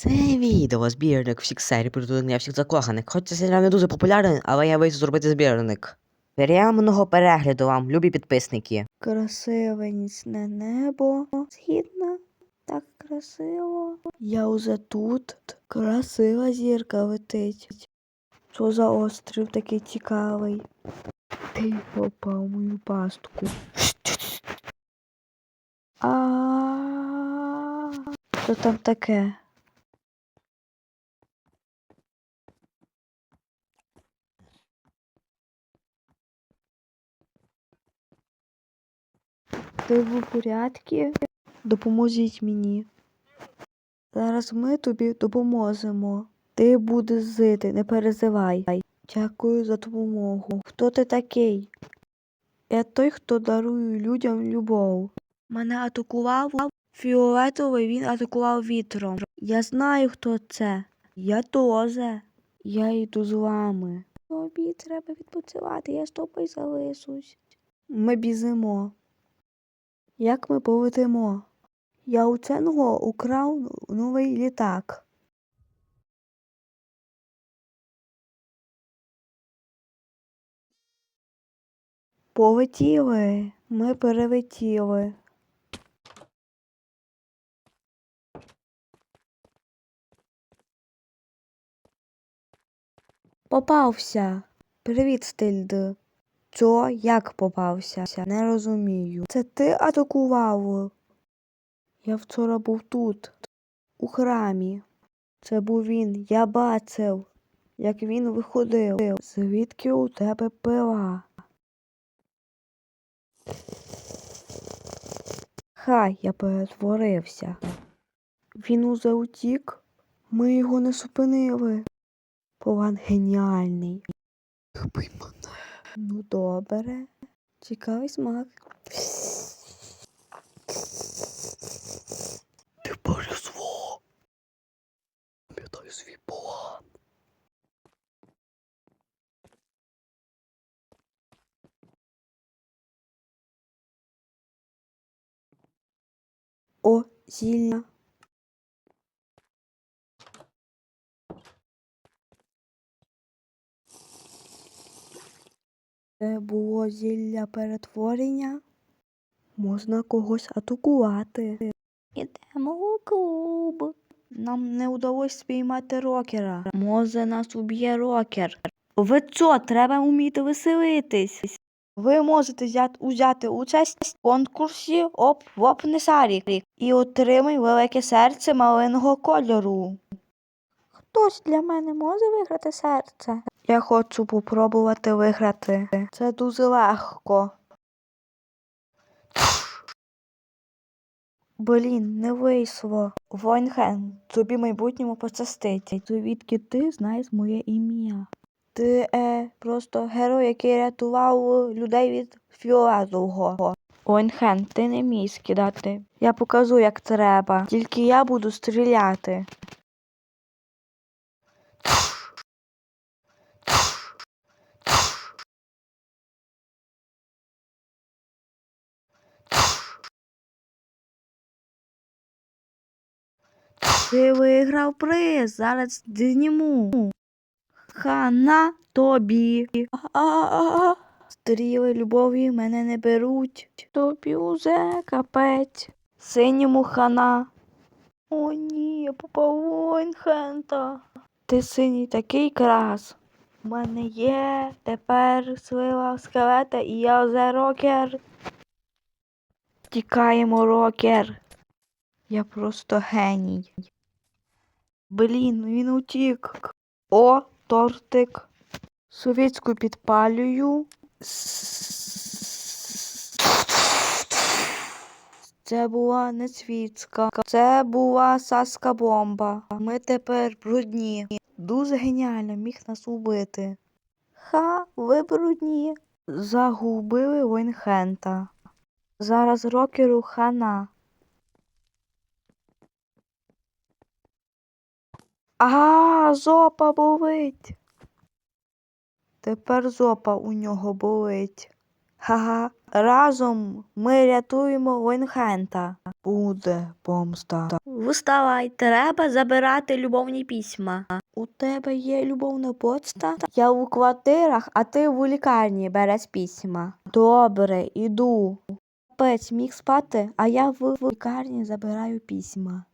Це відео збірник всіх серій притулення всіх закоханих. Хоч це серіал не дуже популярний, але я вийшов зробити збірник. Приємного перегляду вам, любі підписники. Красиве нічне небо. Східна. Так красиво. Я уже тут. Красива зірка летить. Що за острів такий цікавий? Ти попав мою пастку. А що там таке? Ти в порядку? Допоможіть мені. Зараз ми тобі допоможемо. Ти будеш жити, не переживай. Дякую за допомогу. Хто ти такий? Я той, хто дарує людям любов. Мене атакував фіолетовий, він атакував вітром. Я знаю, хто це. Я теж. Я йду з вами. Тобі треба відпочивати, я з тобою залишусь. Ми бізимо. Як ми полетимо? Я у ценго украв новий літак. Полетіли, ми перелетіли. Попався. Привіт, Стильд. Чо, як попався? Не розумію. Це ти атакував? Я вчора був тут, у храмі. Це був він. Я бачив, як він виходив. Звідки у тебе пила? Хай я перетворився. Він уже утік. Ми його не зупинили. План геніальний. Ну добре. Цікавий смак. Ти порізво. Пам'ятай свій план. О, зілля. Це було зілля перетворення. Можна когось атакувати. Ідемо у клуб. Нам не вдалося спіймати рокера. Може, нас уб'є рокер. Ви що, треба вміти веселитись. Ви можете взяти, узяти участь в конкурсі оп воп Несарік і отримай велике серце малиного кольору. Хтось для мене може виграти серце? Я хочу попробувати виграти. Це дуже легко. Блін, не вийшло. Войнхен, тобі майбутньому пощастить. Звідки ти знаєш моє ім'я? Ти е, просто герой, який рятував людей від фіолетового. Войнхен, ти не міг скидати. Я покажу, як треба. Тільки я буду стріляти. Ти виграв приз, зараз зніму. Хана тобі. Стріли любові мене не беруть. Тобі уже капець. Синьому хана. О ні, я попав в Войнхента. Ти синій такий крас. У мене є тепер сила скелета і я вже рокер. Тікаємо, рокер. Я просто геній. Блін, він утік. О, тортик. Совєтську підпалюю. Це була не світська. Це була саска бомба. Ми тепер брудні. Дуже геніально міг нас убити. Ха, ви брудні. Загубили Войнхента. Зараз рокеру хана. А, зопа болить. Тепер зопа у нього болить. Ха-ха. Разом ми рятуємо Войнхента. Буде помста. Вставай, треба забирати любовні письма. У тебе є любовна почта? Я у квартирах, а ти в лікарні береш письма. Добре, іду. Пець міг спати, а я в в лікарні забираю письма.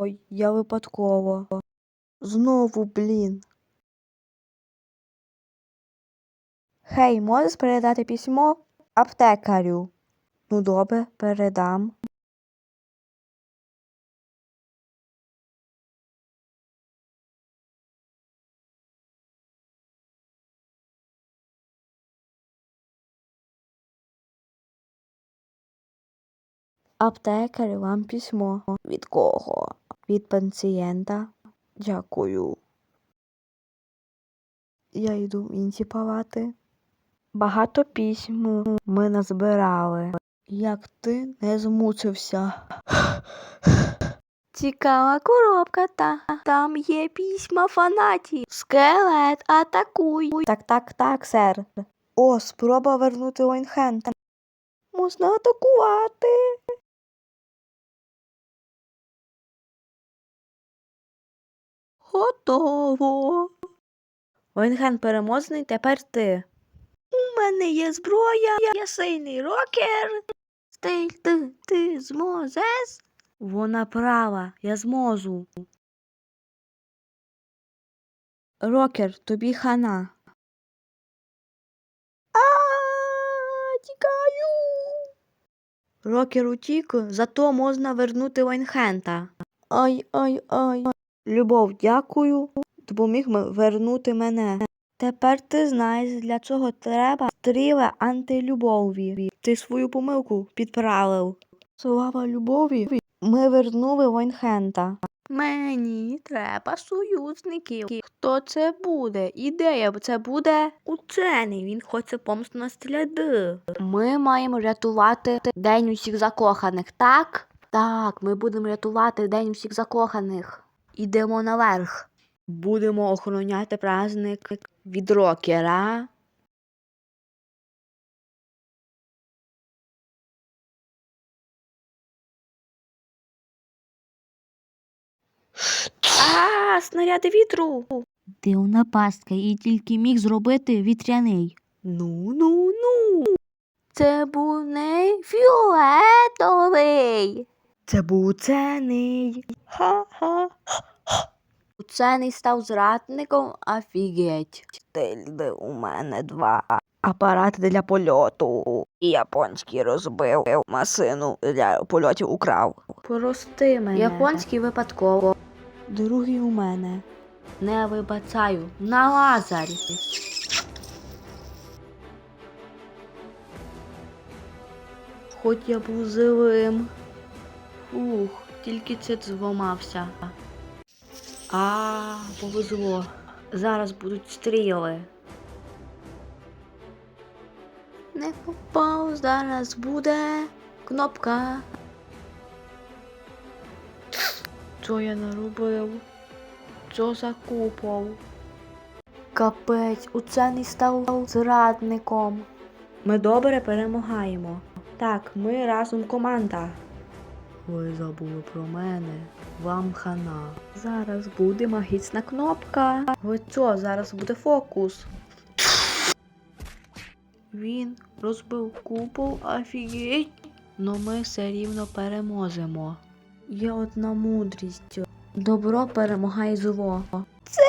Ой, я випадково. Знову, блін. Хей, можеш передати письмо аптекарю? Ну, добре, передам. Аптекарю, вам письмо. Від кого? Від пацієнта. Дякую. Я йду в інші палати. Багато письм ми назбирали. Як ти не змучився. Цікава коробка та там є письма фанатів. Скелет, атакуй. Так, так, так, сер. О, спроба вернути Лайнхента. Можна атакувати. Готово. Войнген переможний, тепер ти. У мене є зброя, я сильний рокер. Ти, ти, ти зможеш? Вона права, я зможу. Рокер, тобі хана. А, тікаю. Рокер утік, зато можна вернути Вайнхента. Ай, ай, ай. Любов, дякую. Допоміг вернути мене. Тепер ти знаєш, для чого треба стріли антилюбові. Ти свою помилку підправив. Слава любові, ми вернули Вайнхента. Мені треба союзників. Хто це буде? Ідея це буде учений. Він хоче помсту на сляди. Ми маємо рятувати день усіх закоханих, так? Так, ми будемо рятувати день усіх закоханих. Ідемо наверх. Будемо охороняти праздник від рокера. А, снаряди вітру. Дивна пастка, і тільки міг зробити вітряний. Ну, ну, ну. Це був не фіолетовий. Це був уцений. Ха-ха. Уцений став зрадником, офігеть. Тильди у мене два. Апарати для польоту. І японський розбив. Масину для польотів украв. Прости мене. Японський випадково. Другий у мене. Не вибачаю. На лазарі. Хоч я був живим. Ух, тільки цит зламався. А, повезло. Зараз будуть стріли. Не попав, зараз буде кнопка. Що я наробив? Що за купол? Капець, учений став зрадником. Ми добре перемагаємо. Так, ми разом команда. Ви забули про мене. Вам хана. Зараз буде магічна кнопка. Ви зараз буде фокус. Він розбив купол, офігеть. Но ми все рівно переможемо. Є одна мудрість. Добро перемагає зло. Це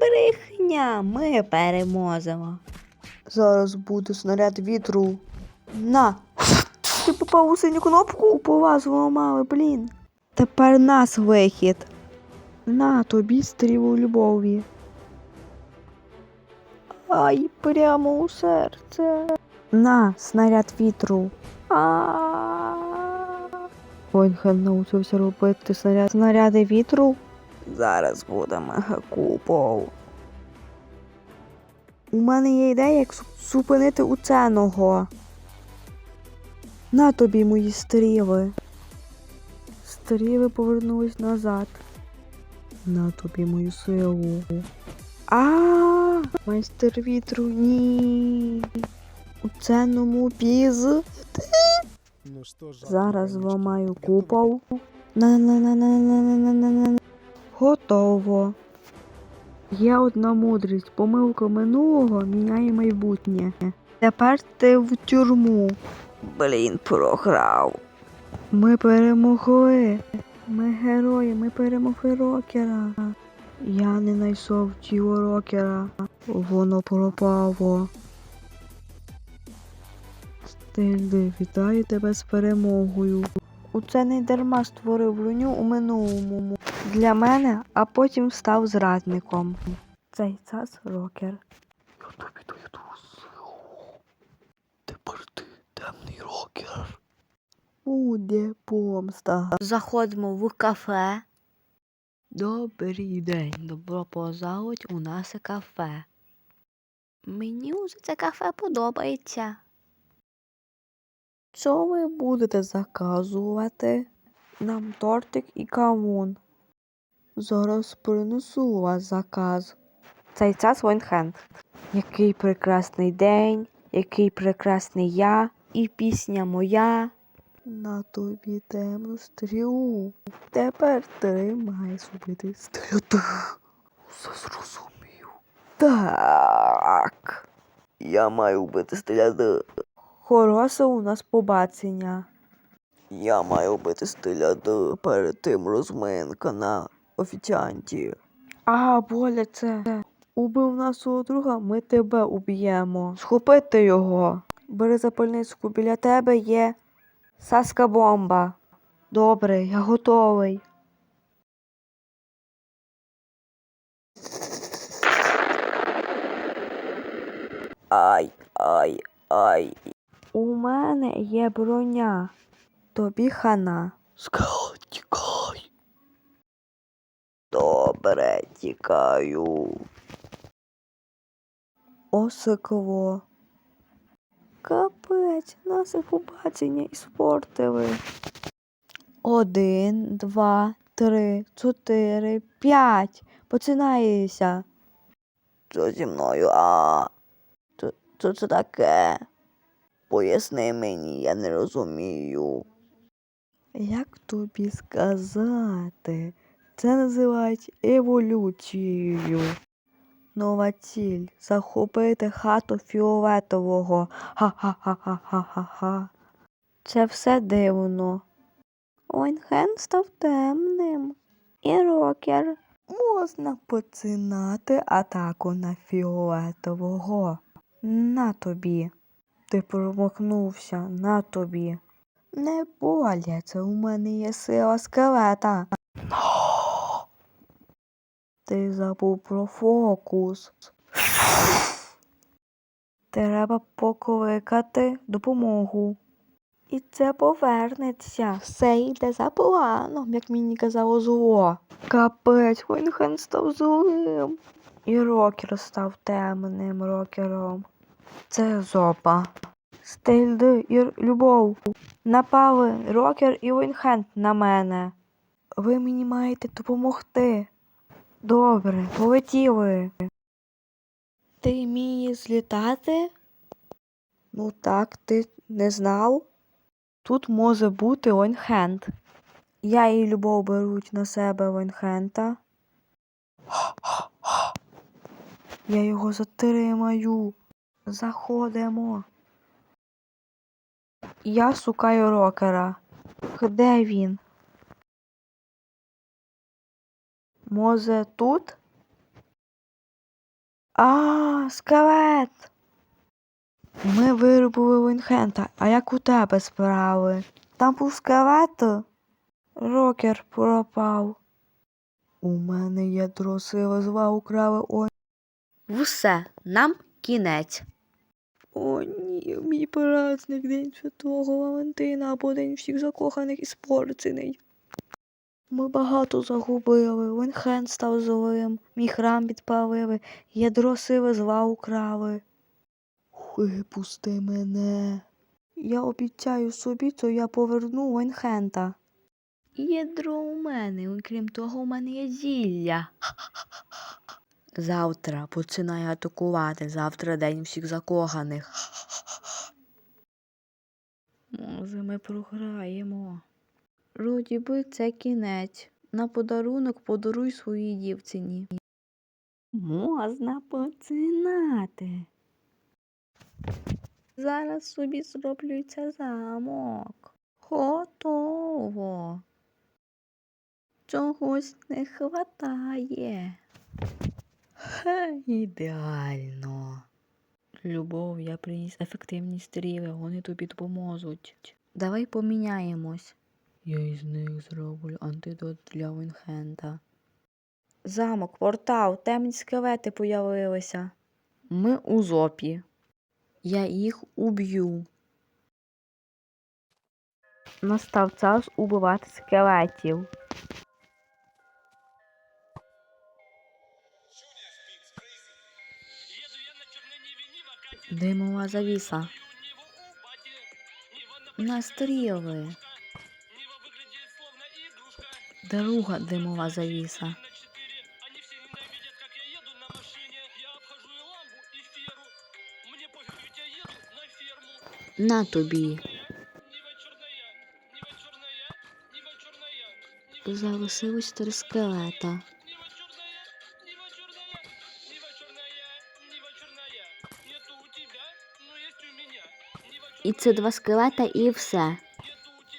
брехня. Ми переможемо. Зараз буде снаряд вітру. На! Ти попав у синю кнопку? По вас зламали, блін. Тепер нас вихід. На тобі стрілу любові. Ай, прямо у серце. На, снаряд вітру. А. Научився робити снаряд. снаряди вітру. Зараз буде мегакупол. У мене є ідея, як зу- зупинити ученого. На тобі мої стріли. Стріли повернулись назад. На тобі мою силу. А, майстер вітру, ні. У ценному піз. Ну что ж, Зараз зламаю купол. Готово. Є одна мудрість. Помилка минулого міняє майбутнє. Тепер ти в тюрму. Блін, програв. Ми перемогли. Ми герої, ми перемогли рокера. Я не знайшов тіло рокера. Воно пропало. Стильди, вітаю тебе з перемогою. У це не дарма створив броню у минулому для мене, а потім став зрадником. Цей час рокер. Я тобі даю ту силу. Тепер ти темний рокер. Буде помста. Заходимо в кафе. Добрий день, добро пожаловать у наше кафе. Мені уже це кафе подобається. Що ви будете заказувати? Нам тортик і кавун. Зараз принесу у вас заказ. Цей час Войнхенд. Який прекрасний день, який прекрасний я, і пісня моя. На тобі темну стрілу. Тепер тримай зубити стрілу. Все зрозумів. Так. Я маю вбити стиляди. Хороше у нас побачення. Я маю вбити стиляди. Перед тим розминка на офіціанті. А, боляче. Убив нашого друга, ми тебе уб'ємо. Схопити його. Бери запальничку, біля тебе є саска бомба. Добре, я готовий. Ай, ай, ай. У мене є броня. Тобі хана. Скал, тікай. Добре, тікаю. Осиково. Капець, наше побачення іспортили. Один, два, три, чотири, п'ять. Починається. Що зі мною? А? Що це таке? Поясни мені, я не розумію. Як тобі сказати? Це називають еволюцією. Нова ціль захопити хату фіолетового. Ха-ха-ха-ха-ха-ха. Це все дивно. Ойнхен став темним. І рокер. Можна починати атаку на фіолетового. На тобі. Ти промахнувся на тобі. Не боляче, у мене є сила скелета. Ти забув про фокус. Треба покликати допомогу. І це повернеться. Все йде за планом, як мені казало зло. Капець, Войнхен став злим. І рокер став темним рокером. Це зопа. Стильди і любов. Напали рокер і Войнхенд на мене. Ви мені маєте допомогти. Добре, полетіли. Ти вмієш злітати? Ну так, ти не знав? Тут може бути Ойнхенд. Я і любов беруть на себе Ойнхента. Я його затримаю. Заходимо. Я шукаю рокера. Де він? Може тут? А, скелет. Ми виробили Вінхента, а як у тебе справи? Там був скелет? Рокер пропав. У мене ядро сили зла украли о. Все, нам кінець. О, ні, мій праздник День Святого Валентина або День всіх закоханих і спорчений. Ми багато загубили, Вінхен став злим, мій храм підпалили, ядро сили зла украли. Випусти мене. Я обіцяю собі, то я поверну Вайнхента. Ядро у мене, окрім того, у мене є зілля. Завтра починаю атакувати. Завтра день всіх закоханих. Може, ми програємо. Вроді би, це кінець. На подарунок подаруй своїй дівчині. Можна починати. Зараз собі зроблю це замок. Готово. Чогось не хватає. Хе, ідеально. Любов, я приніс ефективні стріли, вони тобі допоможуть. Давай поміняємось. Я із них зроблю антидот для Вінхента. Замок, портал, темні скелети появилися. Ми у зопі. Я їх уб'ю. Настав час убивати скелетів. Димова завіса. На стріли. Друга димова завіса. На тобі. Залишилось три скелета. І це два скелета і все.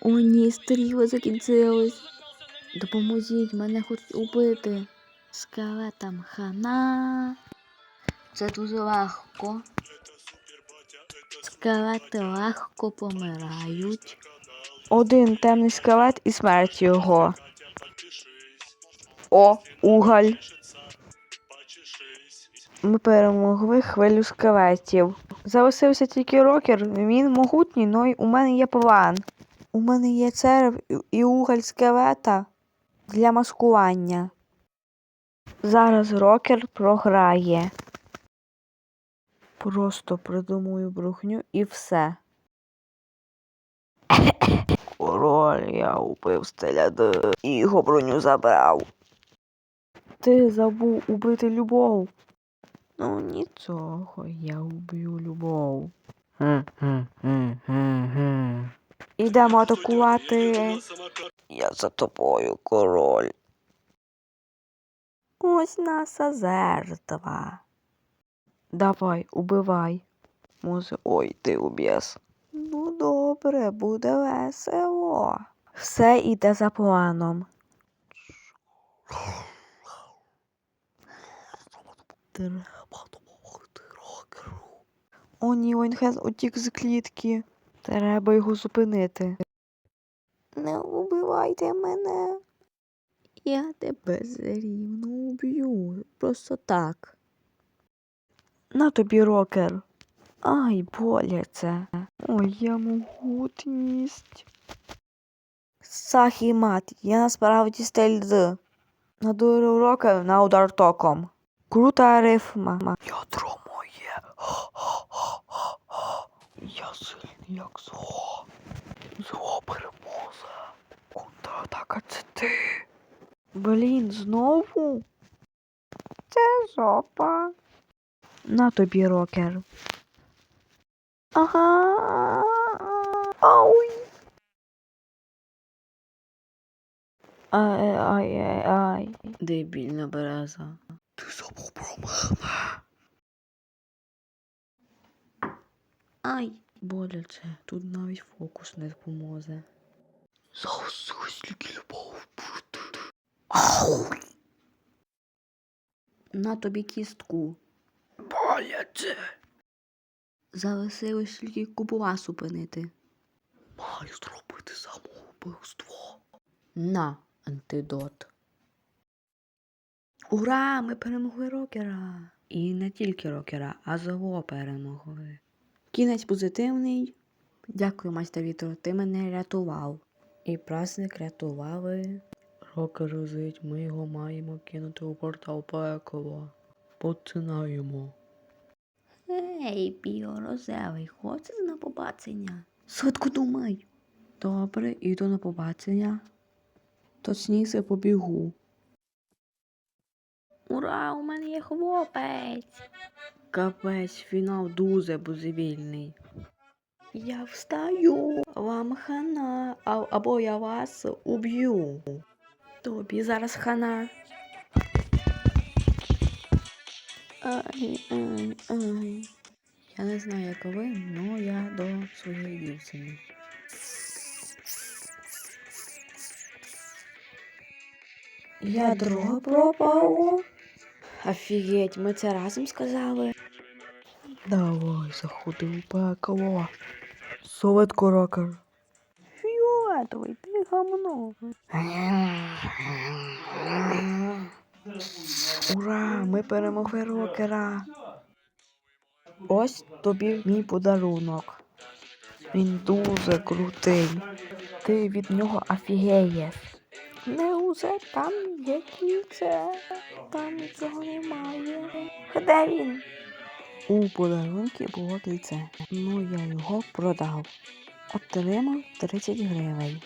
О, ні, стріли закінчились. Допоможіть, мене хочуть убити. Скелетам хана. Це дуже легко. Скелети легко помирають. Один темний скелет і смерть його. О, уголь. Ми перемогли хвилю скелетів. Залишився тільки рокер, він могутній, й у мене є план. У мене є череп і- і уголь скелета для маскування. Зараз рокер програє. Просто придумую брехню і все. Король, я убив стеляди і його броню забрав. Ти забув убити любов. Ну нічого, я уб'ю любов. Ідемо атакувати. Я за тобою, король. Ось наша жертва. Давай, убивай. Може, ой, ти уб'єш. Ну, добре, буде весело. Все йде за планом. Треба допомогти рокеру. О, ні, Ойнхен утік з клітки. Треба його зупинити. Не мене. Я тебе зарівно уб'ю. Просто так. На тобі, рокер. Ай, боляче. Ой, я могутність. Сахі мат, я насправді стельзи. Надурив рокер на удар током. Крута рифма. Ядро моє. Я сильний, як зло. Зло переможе. Контратака це ти. Блін, знову? Це жопа. На тобі, рокер. Ага. Ой. Ай, ай, ай, ай. Дебільна береза. Ти забув про мене. Ай, боляче. Тут навіть фокус не допоможе. Залишилось тільки любов бути. Ау! На тобі кістку. Боляче. Залишилось тільки купова зупинити. Маю зробити самоубивство. На антидот. Ура! Ми перемогли рокера. І не тільки рокера, а зло перемогли. Кінець позитивний. Дякую, майстер Вітро, ти мене рятував. І праздник рятували. Рокер розить, ми його маємо кинути у портал пекло. Починаємо. Ей, біорозевий, хочеш на побачення? Швидко думай. Добре, іду на побачення. Точніше побігу. Ура, у мене є хлопець. Капець, фінал дуже божевільний. Я встаю, вам хана, або я вас уб'ю. Тобі зараз хана. Ай, ай, ай. Я не знаю, як ви, але я до своєї дівчини. Ядро пропало. Офігеть, ми це разом сказали. Давай, заходи у пекло. Солодко рокер. Фіолетовий, ти гамно. Ура! Ми перемогли рокера. Ось тобі мій подарунок. Він дуже крутий. Ти від нього офігеєш. Не усе там є кільце. Там нічого немає. Де він? У подарунки було кільце. Ну я його продав отримав 30 гривень.